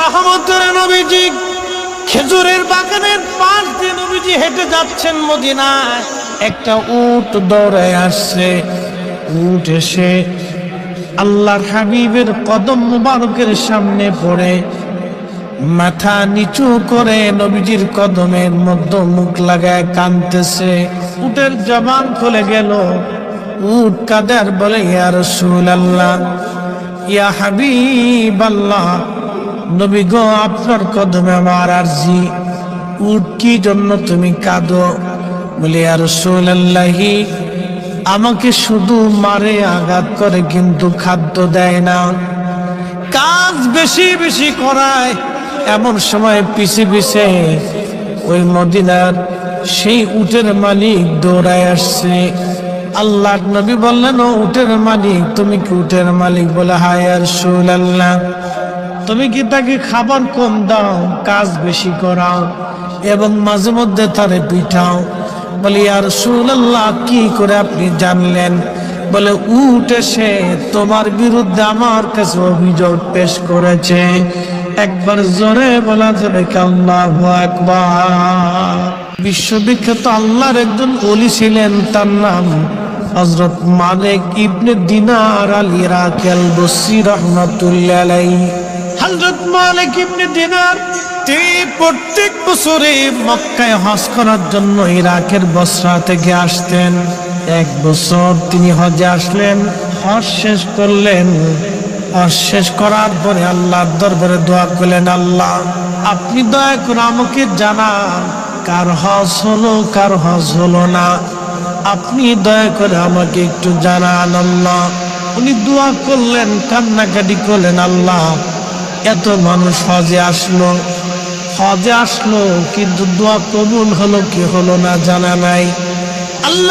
রহমতের নবীজি, খেজুরের বাগানের পাশ দিয়ে নবীজি হেঁটে যাচ্ছেন মদিনায়। একটা উট দৌড়ে আসছে। উট এসে আল্লাহর হাবিবের কদম মুবারকের সামনে পড়ে। মাথা নিচু করে নবীজির কদমের মধ্যে মুখ লাগায় কানতেছে উটের জবান খুলে গেল। উট কাদের বলে, ইয়া আল্লাহ ইয়া হাবিব আল্লাহ। নবী গো, আপনার কদমে আমার আরজি। উট কি জন্য তুমি কাঁদো। বলে, ইয়া রাসূলুল্লাহি, আমাকে শুধু মারে আঘাত করে, কিন্তু খাদ্য দেয় না। কাজ বেশি বেশি করায়, এমন সময় পিছে পিছে ওই মদিনার সেই উটের মালিক দৌড়ায় আসছে। আল্লাহ নবী বললেন, ও উটের মালিক, তুমি কি উটের মালিক? বলে, হায় আর আল্লাহ তুমি কি তাকে খাবার কম দাও, কাজ বেশি করাও, এবং মাঝে মধ্যে তারে পিঠাও বলি আর আল্লাহ কি করে আপনি জানলেন? বলে উঠ এসে তোমার বিরুদ্ধে আমার কাছে অভিযোগ পেশ করেছে। একবার জোরে বলা যাবে আল্লাহ একবার বিশ্ববিখ্যাত আল্লাহর একজন অলি ছিলেন, তার নাম হজরত মালিক ইবনে দিনার আলী রাকেল বসি রহমতুল্লাহ হজরত মালিক ইবনে দিনার তিনি প্রত্যেক বছরে মক্কায় হজ করার জন্য ইরাকের বসরা থেকে আসতেন। এক বছর তিনি হজে আসলেন, হজ শেষ করলেন। হজ শেষ করার পরে আল্লাহর দরবারে দোয়া করলেন, আল্লাহ, আপনি দয়া করে আমাকে জানান, কার হজ হলো, কার হজ হলো না। আপনি দয়া করে আমাকে একটু জানান, আল্লাহ। উনি দোয়া করলেন, কান্নাকাটি করলেন, আল্লাহ এত মানুষ হজে আসলো। হজে আসলো, কিন্তু দোয়া কবুল হলো কি হলো না জানা নাই। আল্লাহ